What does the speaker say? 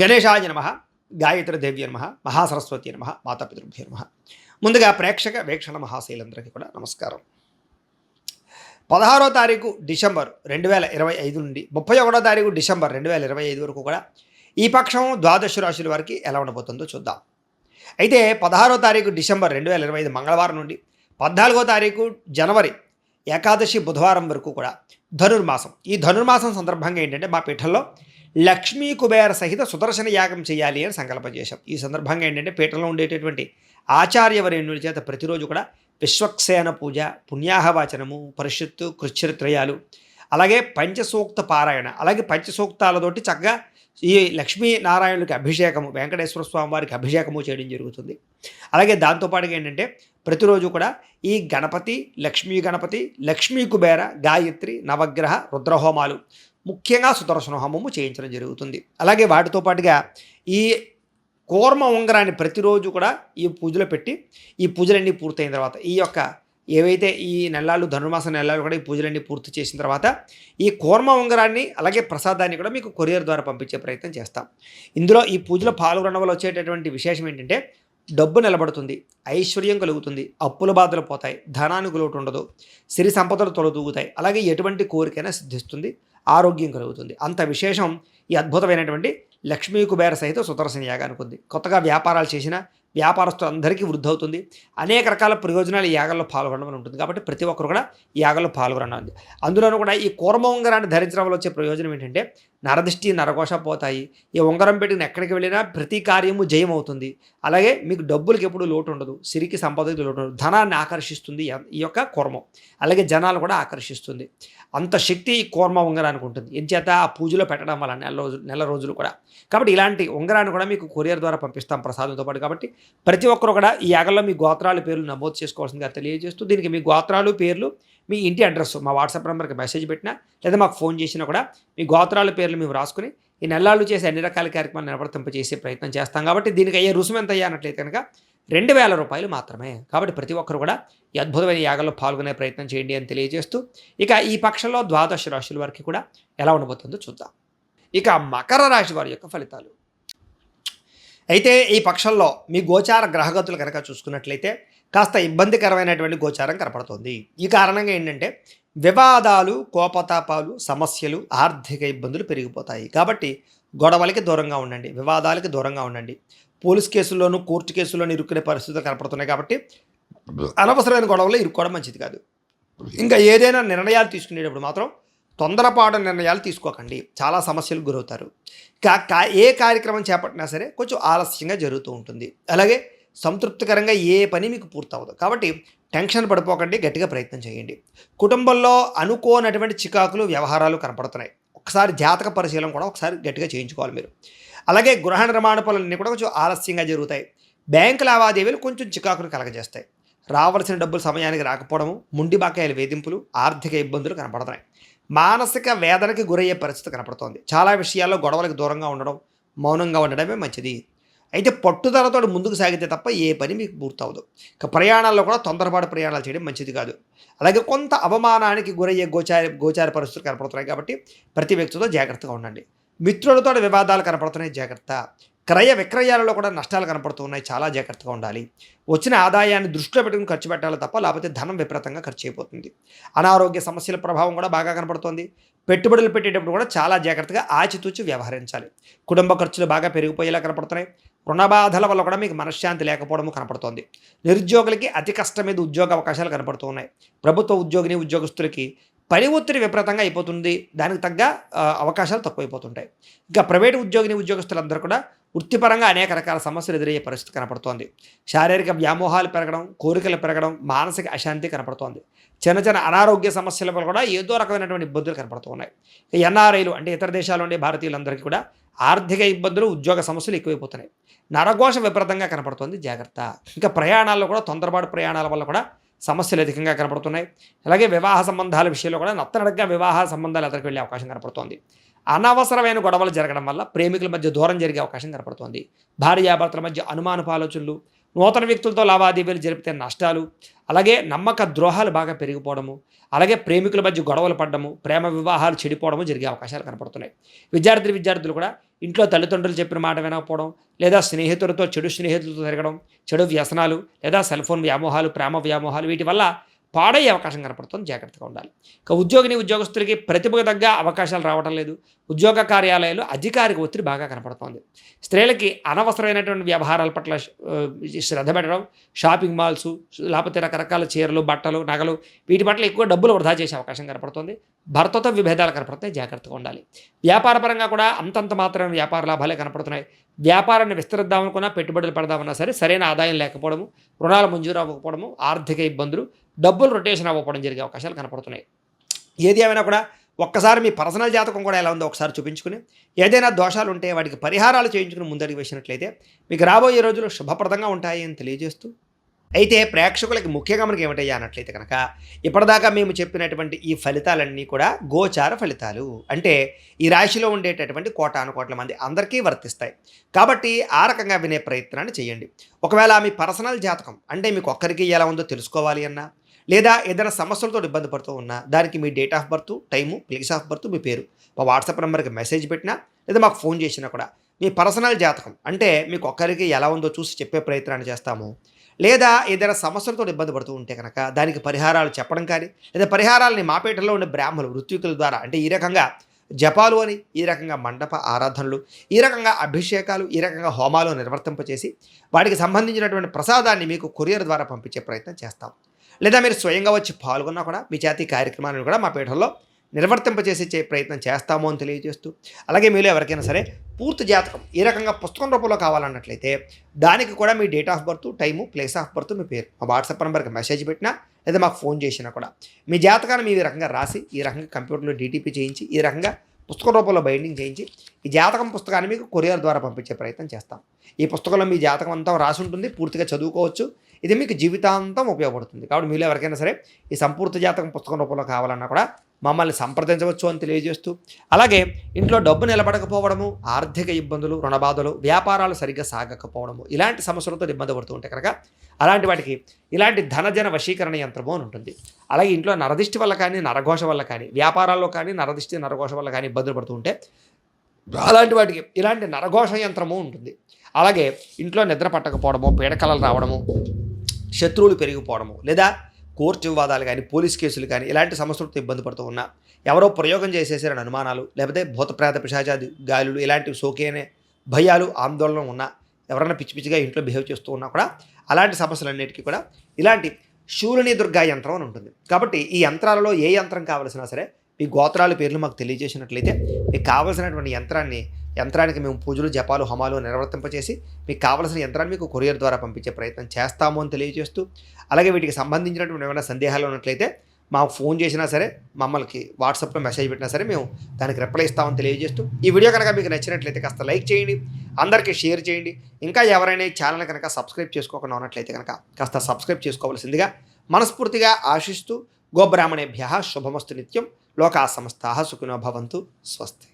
గణేశాయ నమ గాయత్రి దేవ్య నమ మహాసరస్వతి నమ మాతాపితృభ్య నమ. ముందుగా ప్రేక్షక వీక్షణ మహాశైలందరికీ కూడా నమస్కారం. పదహారో తారీఖు డిసెంబర్ రెండు వేల ఇరవై ఐదు నుండి ముప్పై ఒకటో తారీఖు డిసెంబర్ రెండు వేల ఇరవై ఐదు వరకు కూడా ఈ పక్షం ద్వాదశ రాశుల వారికి ఎలా ఉండబోతుందో చూద్దాం. అయితే పదహారో తారీఖు డిసెంబర్ రెండు వేల ఇరవై ఐదు మంగళవారం నుండి పద్నాలుగో తారీఖు జనవరి ఏకాదశి బుధవారం వరకు కూడా ధనుర్మాసం. ఈ ధనుర్మాసం సందర్భంగా ఏంటంటే మా పీఠంలో లక్ష్మీ కుబేర సహిత సుదర్శన యాగం చేయాలి అని సంకల్పం చేశాం. ఈ సందర్భంగా ఏంటంటే పీఠంలో ఉండేటటువంటి ఆచార్యవరేణుడి చేత ప్రతిరోజు కూడా విశ్వక్సేన పూజ పుణ్యాహవాచనము పరిషత్తు కృచ్యత్రయాలు అలాగే పంచసూక్త పారాయణ అలాగే పంచసూక్తాలతోటి చక్కగా ఈ లక్ష్మీనారాయణుడికి అభిషేకము వెంకటేశ్వర స్వామి వారికి అభిషేకము చేయడం జరుగుతుంది. అలాగే దాంతోపాటుగా ఏంటంటే ప్రతిరోజు కూడా ఈ గణపతి లక్ష్మీ గణపతి లక్ష్మీ కుబేర గాయత్రి నవగ్రహ రుద్రహోమాలు ముఖ్యంగా సుదర్శన హోమము చేయించడం జరుగుతుంది. అలాగే వాటితో పాటుగా ఈ కూర్మ ఉంగరాన్ని ప్రతిరోజు కూడా ఈ పూజలో పెట్టి ఈ పూజలన్నీ పూర్తయిన తర్వాత ఈ యొక్క ఏవైతే ఈ నెలలు ధనుర్మాస నెలలు కూడా ఈ పూజలన్నీ పూర్తి చేసిన తర్వాత ఈ కూర్మ ఉంగరాన్ని అలాగే ప్రసాదాన్ని కూడా మీకు కొరియర్ ద్వారా పంపించే ప్రయత్నం చేస్తాం. ఇందులో ఈ పూజలో పాల్గొనడం వల్ల వచ్చేటటువంటి విశేషం ఏంటంటే డబ్బు నిలబడుతుంది ఐశ్వర్యం కలుగుతుంది అప్పుల బాధలు పోతాయి ధనానికి లోటు ఉండదు సిరి సంపదలు తొలదూగుతాయి అలాగే ఎటువంటి కోరికైనా సిద్ధిస్తుంది. ఆరోగ్యం కలుగుతుంది. అంత విశేషం ఈ అద్భుతమైనటువంటి లక్ష్మీ కుబేర సహిత సుదర్శన యాగానికి ఉంది కొత్తగా వ్యాపారాలు చేసిన వ్యాపారస్తులందరికీ వృద్ధి అవుతుంది అనేక రకాల ప్రయోజనాలు ఈ యాగంలో పాల్గొనడం అని ఉంటుంది. కాబట్టి ప్రతి ఒక్కరు కూడా ఈ యాగంలో పాల్గొనడం. అందులోనూ కూడా ఈ కూర్మ ఉంగరాన్ని ధరించడం వల్ల వచ్చే ప్రయోజనం ఏంటంటే నరదృష్టి నరకోశ పోతాయి. ఈ ఉంగరం పెట్టిన ఎక్కడికి వెళ్ళినా ప్రతి కార్యము జయం అవుతుంది అలాగే మీకు డబ్బులకి ఎప్పుడు లోటు ఉండదు. సిరికి సంపదకి లోటు ఉండదు. ధనాన్ని ఆకర్షిస్తుంది ఈ యొక్క కూర్మం. అలాగే జనాలు కూడా ఆకర్షిస్తుంది. అంత శక్తి ఈ కూర్మ ఉంగరానికి ఉంటుంది ఎంచేత ఆ పూజలో పెట్టడం వల్ల నెల రోజులు నెల రోజులు కూడా. కాబట్టి ఇలాంటి ఉంగరాన్ని కూడా మీకు కొరియర్ ద్వారా పంపిస్తాం ప్రసాదంతో పాటు. కాబట్టి ప్రతి ఒక్కరు కూడా ఈ యాగంలో మీ గోత్రాలు పేర్లు నమోదు చేసుకోవాల్సిందిగా తెలియజేస్తూ దీనికి మీ గోత్రాలు పేర్లు మీ ఇంటి అడ్రస్ మా వాట్సాప్ నెంబర్కి మెసేజ్ పెట్టినా లేదా మాకు ఫోన్ చేసినా కూడా మీ గోత్రాల పేర్లు మేము రాసుకుని ఈ నెలలు చేసే అన్ని రకాల కార్యక్రమాలు నిలబడతింపజేసే ప్రయత్నం చేస్తాం. కాబట్టి దీనికి అయ్యే రుసుము ఎంత అయ్యా కనుక రెండు వేల రూపాయలు మాత్రమే. కాబట్టి ప్రతి ఒక్కరు కూడా ఈ అద్భుతమైన యాగంలో పాల్గొనే ప్రయత్నం చేయండి అని తెలియజేస్తూ ఇక ఈ పక్షంలో ద్వాదశ రాశుల వారికి కూడా ఎలా ఉండబోతుందో చూద్దాం. ఇక మకర రాశి వారి యొక్క ఫలితాలు. అయితే ఈ పక్షంలో మీ గోచార గ్రహగతులు కనుక చూసుకున్నట్లయితే కాస్త ఇబ్బందికరమైనటువంటి గోచారం కనపడుతుంది. ఈ కారణంగా ఏంటంటే వివాదాలు కోపతాపాలు సమస్యలు ఆర్థిక ఇబ్బందులు పెరిగిపోతాయి. కాబట్టి గొడవలకి దూరంగా ఉండండి వివాదాలకి దూరంగా ఉండండి. పోలీస్ కేసుల్లోనూ కోర్టు కేసుల్లోనూ ఇరుక్కునే పరిస్థితులు కనపడుతున్నాయి కాబట్టి అనవసరమైన గొడవలు ఇరుక్కోవడం మంచిది కాదు. ఇంకా ఏదైనా నిర్ణయాలు తీసుకునేటప్పుడు మాత్రం తొందరపాటు నిర్ణయాలు తీసుకోకండి. చాలా సమస్యలు గురవుతారు. కా కా ఏ కార్యక్రమం చేపట్టినా సరే కొంచెం ఆలస్యంగా జరుగుతూ ఉంటుంది. అలాగే సంతృప్తికరంగా ఏ పని మీకు పూర్తవదు కాబట్టి టెన్షన్ పడిపోకండి గట్టిగా ప్రయత్నం చేయండి. కుటుంబంలో అనుకోనటువంటి చికాకులు వ్యవహారాలు కనపడుతున్నాయి. ఒకసారి జాతక పరిశీలన కూడా ఒకసారి గట్టిగా చేయించుకోవాలి మీరు. అలాగే గృహ నిర్మాణ పనులన్నీ కూడా కొంచెం ఆలస్యంగా జరుగుతాయి. బ్యాంకు లావాదేవీలు కొంచెం చికాకును కలగజేస్తాయి. రావాల్సిన డబ్బులు సమయానికి రాకపోవడము ముండి బాకాయల వేధింపులు ఆర్థిక ఇబ్బందులు కనపడుతున్నాయి మానసిక వేదనకి గురయ్యే పరిస్థితి కనపడుతోంది. చాలా విషయాల్లో గొడవలకు దూరంగా ఉండడం మౌనంగా ఉండడమే మంచిది. అయితే పట్టుదలతో ముందుకు సాగితే తప్ప ఏ పని మీకు పూర్తవదు. ఇక ప్రయాణాల్లో కూడా తొందరపాటు ప్రయాణాలు చేయడం మంచిది కాదు. అలాగే కొంత అవమానానికి గురయ్యే గోచార గోచార పరిస్థితులు కనపడుతున్నాయి కాబట్టి ప్రతి వ్యక్తితో జాగ్రత్తగా ఉండండి. మిత్రులతో వివాదాలు కనపడుతున్నాయి జాగ్రత్త. క్రయ విక్రయాలలో కూడా నష్టాలు కనపడుతున్నాయి చాలా జాగ్రత్తగా ఉండాలి. వచ్చిన ఆదాయాన్ని దృష్టిలో పెట్టుకుని ఖర్చు పెట్టాలి తప్ప లేకపోతే ధనం విపరీతంగా ఖర్చు అయిపోతుంది. అనారోగ్య సమస్యల ప్రభావం కూడా బాగా కనపడుతుంది. పెట్టుబడులు పెట్టేటప్పుడు కూడా చాలా జాగ్రత్తగా ఆచితూచి వ్యవహరించాలి. కుటుంబ ఖర్చులు బాగా పెరిగిపోయేలా కనపడుతున్నాయి. రుణబాధల వల్ల కూడా మీకు మనశ్శాంతి లేకపోవడం కనపడుతోంది. నిరుద్యోగులకి అతి కష్టం మీద ఉద్యోగ అవకాశాలు కనపడుతున్నాయి. ప్రభుత్వ ఉద్యోగిని ఉద్యోగస్తులకి పని ఒత్తిడి విపరీతంగా అయిపోతుంది. దానికి తగ్గ అవకాశాలు తక్కువైపోతుంటాయి. ఇంకా ప్రైవేటు ఉద్యోగిని ఉద్యోగస్తులందరూ కూడా వృత్తిపరంగా అనేక రకాల సమస్యలు ఎదురయ్యే పరిస్థితి కనపడుతోంది. శారీరక వ్యామోహాలు పెరగడం కోరికలు పెరగడం మానసిక అశాంతి కనపడుతోంది. చిన్న చిన్న అనారోగ్య సమస్యల వల్ల కూడా ఏదో రకమైనటువంటి ఇబ్బందులు కనపడుతూ ఉన్నాయి ఇక ఎన్ఆర్ఐలు అంటే ఇతర దేశాల్లో ఉండే భారతీయులందరికీ కూడా ఆర్థిక ఇబ్బందులు ఉద్యోగ సమస్యలు ఎక్కువైపోతున్నాయి. నరఘోష విపరీతంగా కనపడుతోంది. జాగ్రత్త. ఇంకా ప్రయాణాల్లో కూడా తొందరపాటు ప్రయాణాల వల్ల కూడా సమస్యలు అధికంగా కనపడుతున్నాయి. అలాగే వివాహ సంబంధాల విషయంలో కూడా నత్తనడగ్గా వివాహ సంబంధాలు ఎదురుకు వెళ్ళే అవకాశం కనపడుతోంది. అనవసరమైన గొడవలు జరగడం వల్ల ప్రేమికుల మధ్య దూరం జరిగే అవకాశం కనపడుతోంది. భార్యాభర్తల మధ్య అనుమానపు ఆలోచనలు నూతన వ్యక్తులతో లావాదేవీలు జరిపితే నష్టాలు అలాగే నమ్మక ద్రోహాలు బాగా పెరిగిపోవడము అలాగే ప్రేమికుల మధ్య గొడవలు పడడము ప్రేమ వివాహాలు చెడిపోవడము జరిగే అవకాశాలు కనపడుతున్నాయి. విద్యార్థి విద్యార్థులు కూడా ఇంట్లో తల్లిదండ్రులు చెప్పిన మాట వినకపోవడం లేదా స్నేహితులతో చెడు స్నేహితులతో తిరగడం చెడు వ్యసనాలు లేదా సెల్ ఫోన్ వ్యామోహాలు ప్రేమ వ్యామోహాలు వీటి వల్ల పాడయ్యే అవకాశం కనపడుతుంది. జాగ్రత్తగా ఉండాలి. ఇక ఉద్యోగిని ఉద్యోగస్తులకి ప్రతిభకు తగ్గ అవకాశాలు రావడం లేదు. ఉద్యోగ కార్యాలయాలు అధికారిక ఒత్తిడి బాగా కనపడుతోంది. స్త్రీలకి అనవసరమైనటువంటి వ్యవహారాల పట్ల శ్రద్ధ పెట్టడం షాపింగ్ మాల్స్ లేకపోతే రకరకాల చీరలు బట్టలు నగలు వీటి పట్ల ఎక్కువ డబ్బులు వృధా చేసే అవకాశం కనపడుతుంది. భర్తతో విభేదాలు కనపడితే జాగ్రత్తగా ఉండాలి. వ్యాపారపరంగా కూడా అంతంత మాత్రం వ్యాపార లాభాలే కనపడుతున్నాయి. వ్యాపారాన్ని విస్తరిద్దామనుకున్నా పెట్టుబడులు పెడదామన్నా సరే సరైన ఆదాయం లేకపోవడము రుణాలు మంజూరు అవ్వకపోవడము ఆర్థిక ఇబ్బందులు డబ్బులు రొటేషన్ అవ్వకపోవడం జరిగే అవకాశాలు కనపడుతున్నాయి. ఏది ఏమైనా కూడా ఒక్కసారి మీ పర్సనల్ జాతకం కూడా ఎలా ఉందో ఒకసారి చూపించుకుని ఏదైనా దోషాలు ఉంటే వాటికి పరిహారాలు చేయించుకుని ముందరికి వేసినట్లయితే మీకు రాబోయే రోజులు శుభప్రదంగా ఉంటాయి అని తెలియజేస్తూ అయితే ప్రేక్షకులకి ముఖ్యంగా మనకి ఏమిటయ్యా అన్నట్లయితే కనుక ఇప్పటిదాకా మేము చెప్పినటువంటి ఈ ఫలితాలన్నీ కూడా గోచార ఫలితాలు. అంటే ఈ రాశిలో ఉండేటటువంటి కోటాను కోట్ల మంది అందరికీ వర్తిస్తాయి. కాబట్టి ఆ రకంగా వినే ప్రయత్నాన్ని చేయండి. ఒకవేళ మీ పర్సనల్ జాతకం అంటే మీకు ఒక్కరికి ఎలా ఉందో తెలుసుకోవాలి అన్నా లేదా ఏదైనా సమస్యలతో ఇబ్బంది పడుతూ ఉన్నా దానికి మీ date of birth time place of birth మీ పేరు. మా వాట్సాప్ నెంబర్కి మెసేజ్ పెట్టినా లేదా మాకు ఫోన్ చేసినా కూడా మీ పర్సనల్ జాతకం అంటే మీకు ఒక్కరికి ఎలా ఉందో చూసి చెప్పే ప్రయత్నాన్ని చేస్తాము. లేదా ఏదైనా సమస్యలతో ఇబ్బంది పడుతూ ఉంటే కనుక దానికి పరిహారాలు చెప్పడం కానీ లేదా పరిహారాలని మాపేటలో ఉండే బ్రాహ్మణులు ఋత్వికుల ద్వారా అంటే ఈ రకంగా జపాలు అని ఈ రకంగా మండప ఆరాధనలు ఈ రకంగా అభిషేకాలు ఈ రకంగా హోమాలు నిర్వర్తింపచేసి వాటికి సంబంధించినటువంటి ప్రసాదాన్ని మీకు కొరియర్ ద్వారా పంపించే ప్రయత్నం చేస్తాం. లేదా మీరు స్వయంగా వచ్చి పాల్గొన్నా కూడా మీ జాతి కార్యక్రమాలను కూడా మా పీఠంలో నిర్వర్తింపజేసే ప్రయత్నం చేస్తామో అని తెలియజేస్తూ అలాగే మీలో ఎవరికైనా సరే పూర్తి జాతకం ఈ రకంగా పుస్తకం రూపంలో కావాలన్నట్లయితే దానికి కూడా మీ date of birth time place of birth మీ పేరు మా వాట్సాప్ నెంబర్కి మెసేజ్ పెట్టినా లేదా మాకు ఫోన్ చేసినా కూడా మీ జాతకాన్ని మీ రకంగా రాసి ఈ రకంగా కంప్యూటర్లో డీటీపీ చేయించి ఈ రకంగా పుస్తకం రూపంలో బైండింగ్ చేయించి ఈ జాతకం పుస్తకాన్ని మీకు కొరియర్ ద్వారా పంపించే ప్రయత్నం చేస్తాం. ఈ పుస్తకంలో మీ జాతకం అంతా రాసి ఉంటుంది పూర్తిగా చదువుకోవచ్చు. ఇది మీకు జీవితాంతం ఉపయోగపడుతుంది. కాబట్టి మీరు ఎవరికైనా సరే ఈ సంపూర్తి జాతకం పుస్తకం రూపంలో కావాలన్నా కూడా మమ్మల్ని సంప్రదించవచ్చు అని తెలియజేస్తూ అలాగే ఇంట్లో డబ్బు నిలబడకపోవడము ఆర్థిక ఇబ్బందులు రుణబాధలు వ్యాపారాలు సరిగ్గా సాగకపోవడము ఇలాంటి సమస్యలతో ఇబ్బంది పడుతూ ఉంటే కనుక అలాంటి వాటికి ఇలాంటి ధనజన వశీకరణ యంత్రము అని ఉంటుంది. అలాగే ఇంట్లో నరదిష్టి వల్ల కానీ నరఘోష వల్ల కానీ వ్యాపారాల్లో కానీ నరదిష్టి నరఘోష వల్ల కానీ ఇబ్బందులు పడుతూ ఉంటే అలాంటి వాటికి ఇలాంటి నరఘోష యంత్రము ఉంటుంది. అలాగే ఇంట్లో నిద్ర పట్టకపోవడము పీడకలలు రావడము శత్రువులు పెరిగిపోవడము లేదా కోర్టు వివాదాలు కానీ పోలీస్ కేసులు కానీ ఇలాంటి సమస్యలతో ఇబ్బంది పడుతూ ఉన్నా ఎవరో ప్రయోగం చేసేసారని అనుమానాలు లేకపోతే భూతప్రేత పిశాచాది గాలులు ఇలాంటివి సోకేనే భయాలు ఆందోళన ఉన్నా ఎవరైనా పిచ్చి పిచ్చిగా ఇంట్లో బిహేవ్ చేస్తూ ఉన్నా కూడా అలాంటి సమస్యలన్నిటికీ కూడా ఇలాంటి శూలిని దుర్గా యంత్రం అని ఉంటుంది. కాబట్టి ఈ యంత్రాలలో ఏ యంత్రం కావలసినా సరే మీ గోత్రాల పేర్లు మాకు తెలియజేసినట్లయితే మీకు కావలసినటువంటి యంత్రాన్ని యంత్రానికి మేము పూజలు జపాలు హోమాలు నిర్వర్తింపచేసి మీకు కావలసిన యంత్రాన్ని మీకు కొరియర్ ద్వారా పంపించే ప్రయత్నం చేస్తాము అని తెలియజేస్తూ అలాగే వీటికి సంబంధించినటువంటి ఏమైనా సందేహాలు ఉన్నట్లయితే మాకు ఫోన్ చేసినా సరే మమ్మల్ని వాట్సాప్లో మెసేజ్ పెట్టినా సరే మేము దానికి రిప్లై ఇస్తామని తెలియజేస్తూ ఈ వీడియో కనుక మీకు నచ్చినట్లయితే కాస్త లైక్ చేయండి అందరికీ షేర్ చేయండి. ఇంకా ఎవరైనా ఛానల్ కనుక సబ్స్క్రైబ్ చేసుకోకుండా ఉన్నట్లయితే కనుక కాస్త సబ్స్క్రైబ్ చేసుకోవాల్సిందిగా మనస్ఫూర్తిగా ఆశిస్తూ గోబ్రాహ్మణేభ్య శుభమస్తు నిత్యం లోకా సమస్తా సుఖినో భవంతు స్వస్తి.